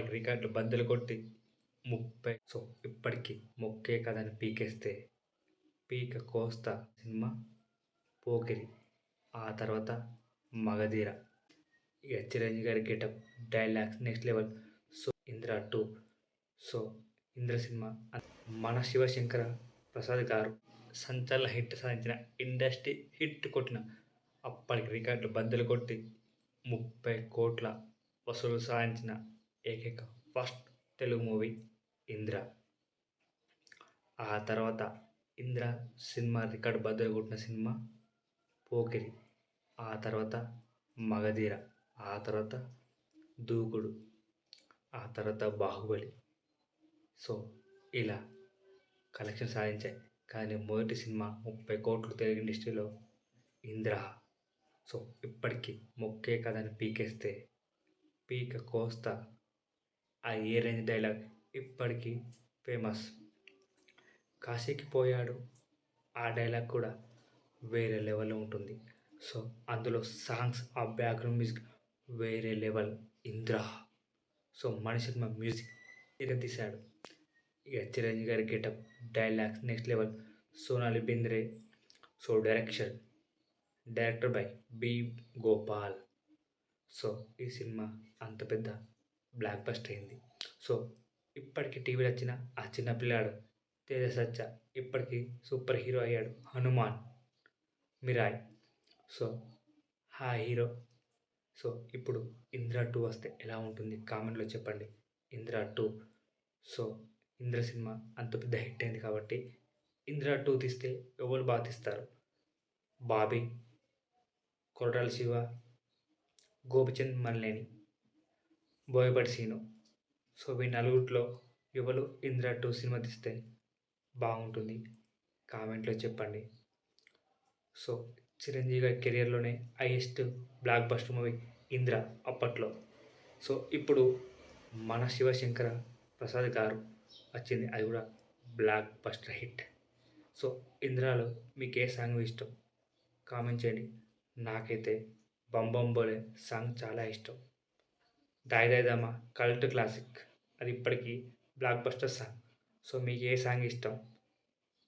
అప్పటికి రికార్డులు బద్దలు కొట్టి ముప్పై. సో ఇప్పటికీ మొక్కే కథని పీకేస్తే పీక కోస్తా సినిమా పోకిరి. ఆ తర్వాత మగధీర. ఇక చిరంజీవి గారి getup dialogues next level. So Indra too. So Indra cinema. మన శివశంకర ప్రసాద్ గారు సంచలన హిట్ సాధించిన ఇండస్ట్రీ హిట్ కొట్టిన అప్పటికి రికార్డులు బద్దలు కొట్టి ముప్పై కోట్ల వసూలు సాధించిన ఏకైక ఫస్ట్ తెలుగు మూవీ ఇంద్ర. ఆ తర్వాత ఇంద్ర సినిమా రికార్డ్ బద్దలు కొట్టిన సినిమా పోకిరి. ఆ తర్వాత మగధీర. ఆ తర్వాత దూకుడు. ఆ తర్వాత బాహుబలి. సో ఇలా కలెక్షన్ సాధించాయి. కానీ మొదటి సినిమా ముప్పై కోట్లు తెలుగు ఇండస్ట్రీలో ఇంద్ర. సో ఇప్పటికీ మొక్కే కథని పీకేస్తే పీక కోస్తా ఆ ఏ రేంజ్ డైలాగ్. ఇప్పటికీ ఫేమస్. కాశీకి పోయాడు. ఆ డైలాగ్ కూడా వేరే లెవెల్లో ఉంటుంది. సో అందులో సాంగ్స్ ఆ బ్యాక్గ్రౌండ్ మ్యూజిక్ వేరే లెవెల్. ఇంద్ర. సో మనిషి మ్యూజిక్ ఇక తీశాడు. ఇక చిరంజీవి గారి getup dialogues next level. Sonali Bendre. So direction director by B Gopal. So ఈ సినిమా అంత పెద్ద బ్లాక్ బస్ట్ అయింది. సో ఇప్పటికి టీవీలో వచ్చిన ఆ చిన్న పిల్లాడు తేజ సచ్చ ఇప్పటికి సూపర్ హీరో అయ్యాడు. హనుమాన్ మిరాయ్. సో హా హీరో. సో ఇప్పుడు ఇంద్ర టూ వస్తే ఎలా ఉంటుంది? కామెంట్లో చెప్పండి. Indra two. So Indra cinema అంత పెద్ద హిట్ అయింది కాబట్టి ఇంద్ర టూ తీస్తే ఎవరు బాగా తీస్తారు? బాబీ కొరటాల శివ గోపిచంద్ మల్లేని. బోయపాటి సీను. సో మీ నలుగురిలో ఎవరు ఇంద్ర టూ సినిమా తీస్తే బాగుంటుంది? కామెంట్లో చెప్పండి. సో చిరంజీవి గారి కెరియర్లోనే highest blockbuster movie Indra అప్పట్లో. సో ఇప్పుడు మన శివశంకర ప్రసాద్ గారు వచ్చింది. అది కూడా బ్లాక్ బస్టర్ హిట్. సో ఇంద్రాలో మీకు ఏ సాంగ్ ఇష్టం? కామెంట్ చేయండి. నాకైతే బంబం బోలే సాంగ్ చాలా ఇష్టం. దాయి కల్ట్ క్లాసిక్. అది ఇప్పటికీ బ్లాక్ బస్టర్ సాంగ్. సో మీకు ఏ సాంగ్ ఇష్టం?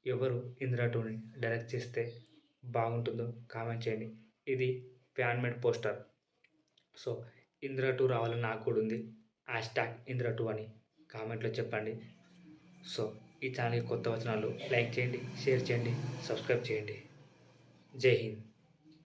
ఎవరు ఇందిరా టూని డైరెక్ట్ చేస్తే బాగుంటుందో కామెంట్ చేయండి. ఇది fan made poster. So Indra two రావాలని నాకు కూడా ఉంది. హ్యాష్ ట్యాగ్ ఇందిరా టూ అని కామెంట్లో చెప్పండి. సో ఈ ఛానల్కి కొత్త వచనాలు లైక్ చేయండి షేర్ చేయండి సబ్స్క్రైబ్ చేయండి. జై హింద్.